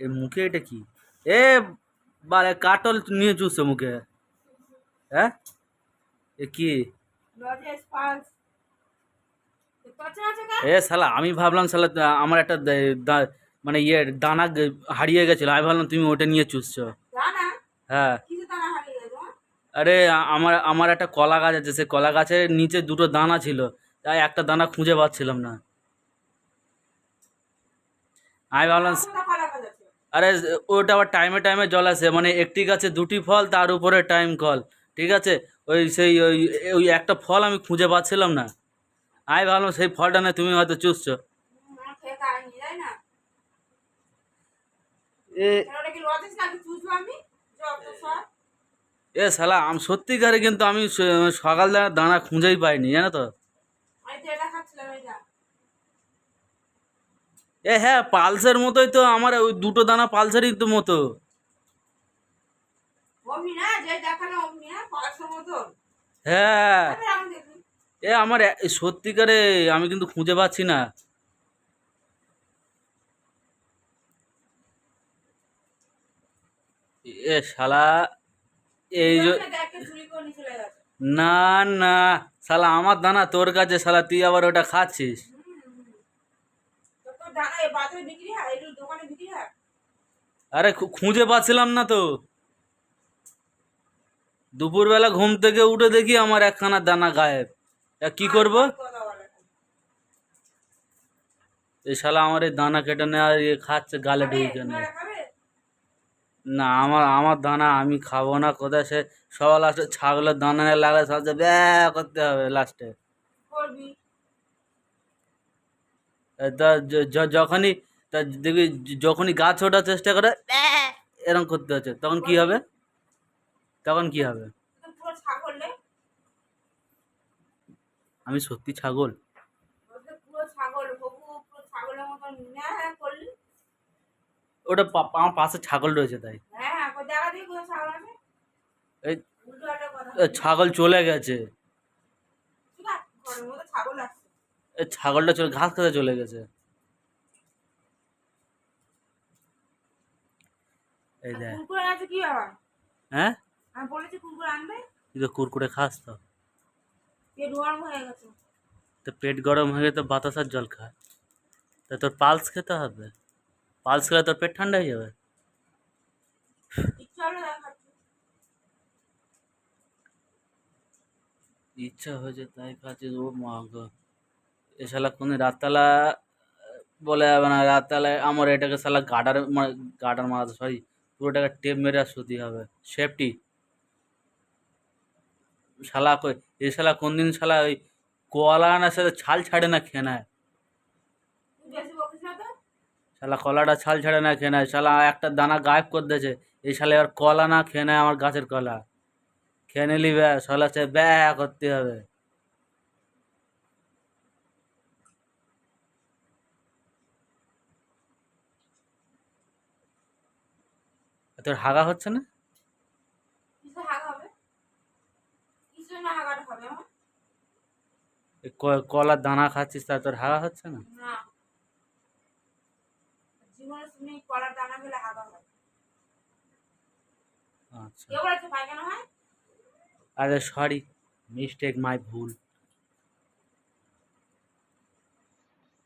এ মুখে এটা কি? এ বারে কাটল নিয়ে চুষছে মুখে। হ্যাঁ? এ কি? এ শালা আমি ভাবলাম শালা আমার একটা মানে ইয়ে দানা হারিয়ে গেছিল। আমি ভাবলাম তুমি ওটা নিয়ে চুষছো। হ্যাঁ। হ্যাঁ? আরে আমার আমার একটা কলা গাছ আছে। সে কলা গাছের নিচে দুটো দানা ছিল। তাই একটা দানা খুঁজে পাচ্ছিলাম না। আমি ভাবলাম কতটা কলা গাছ আছে আরে ওটা আবার টাইমে টাইমে জল আসে মানে একটি গাছে দুটি ফল তার উপরে টাইম কল ঠিক আছে? ওই সেই ওই ওই একটা ফল আমি খুঁজে পাচ্ছিলাম না। আমি ভাবলাম সেই ফলটা না তুমি হয়তো চুষছো। এ শালা আমি সত্যিকারে কিন্তু আমি সকালবেলা দানা খুঁজেই পাইনি জানো তো আমি তো এটা খাচ্ছিলাম এটা এ হ্যাঁ পালসের মতোই তো আমার ওই দুটো দানা পালসেরই তো মতো। হ্যাঁ হ্যাঁ। এ আমার সত্যিকারে আমি কিন্তু খুঁজে পাচ্ছি না। এ শালা এই না না শালা আমার দানা তোর কাছে শালা তুই আবার ওটা খাচ্ছিস তো তোর দানা এই বাজারে বিক্রি হয় এই দোকানে বিক্রি হয় আরে খুঁজে পাচ্ছিলাম না তো। দুপুরবেলা ঘুম থেকে উঠে দেখি আমার একখানা দানা গায়েব। কি করব? এই শালা আমার এই দানা কেটে নেওয়া ইয়ে খাচ্ছে গালে ঢুকে? নেয়। না আমার আমার দানা আমি খাব না কোথায় সে সবার লাস্টে ছাগলের দানা নিয়ে লাগলে সবচেয়ে ব্যা করতে হবে লাস্টে। করবি? তা যখনই, তা দেখবি যখনই গাছ ওঠার চেষ্টা করে এরকম করতে হচ্ছে। তখন কি হবে? তখন কি হবে? আমি সত্যি ছাগল? ওটা আমার পাশে ছাগল রয়েছে তাই। ছাগল চলে গেছে। ছাগল আছে ছাগলটা চলে ঘাস খেতে চলে গেছে। এই দেখ। কি হ্যাঁ? আমি বলেছি কুকুর আনবে। তুই তো কুরকুরে খাস তো। পেট গরম হয়ে গেছে। তো পেট গরম হয়ে গেলে তো বাতাসার জল খা। তা তোর পালস খেতে হবে? পালস খেলে তোর পেট ঠান্ডা হয়ে যাবে? ইচ্ছা ইচ্ছা হয়েছে তাই খাচ্ছিস ও মা গো। এ শালা কোনো রাততলা বলে যাবে না, রাততলায় আমার এটাকে শালা গার্ডার গার্ডার মারাতে সরি পুরোটাকে টেপ মেরে আর হবে। সেফটি শালা কই, এ শালা কোন দিন শালা ওই কলা আনার সাথে ছাল ছাড়ে না খেয়ে নেয় শালা কলাটা ছাল ছাড়ে না খেয়ে নেয় শালা একটা দানা গায়েব করে দিয়েছে, এই শালা এবার কলা না খেয়ে নেয় আমার গাছের কলা। খেয়ে নিলি ব্যা শালা সে ব্যা করতে হবে। তোর হাগা হচ্ছে না? কিসে হাগা হবে? কিসে না হাগাটা হবে আমার? এই ক- কলার দানা খাচ্ছিস তা তোর হাগা হচ্ছে না? আচ্ছা। আরে সরি মিস্টেক মাই ভুল।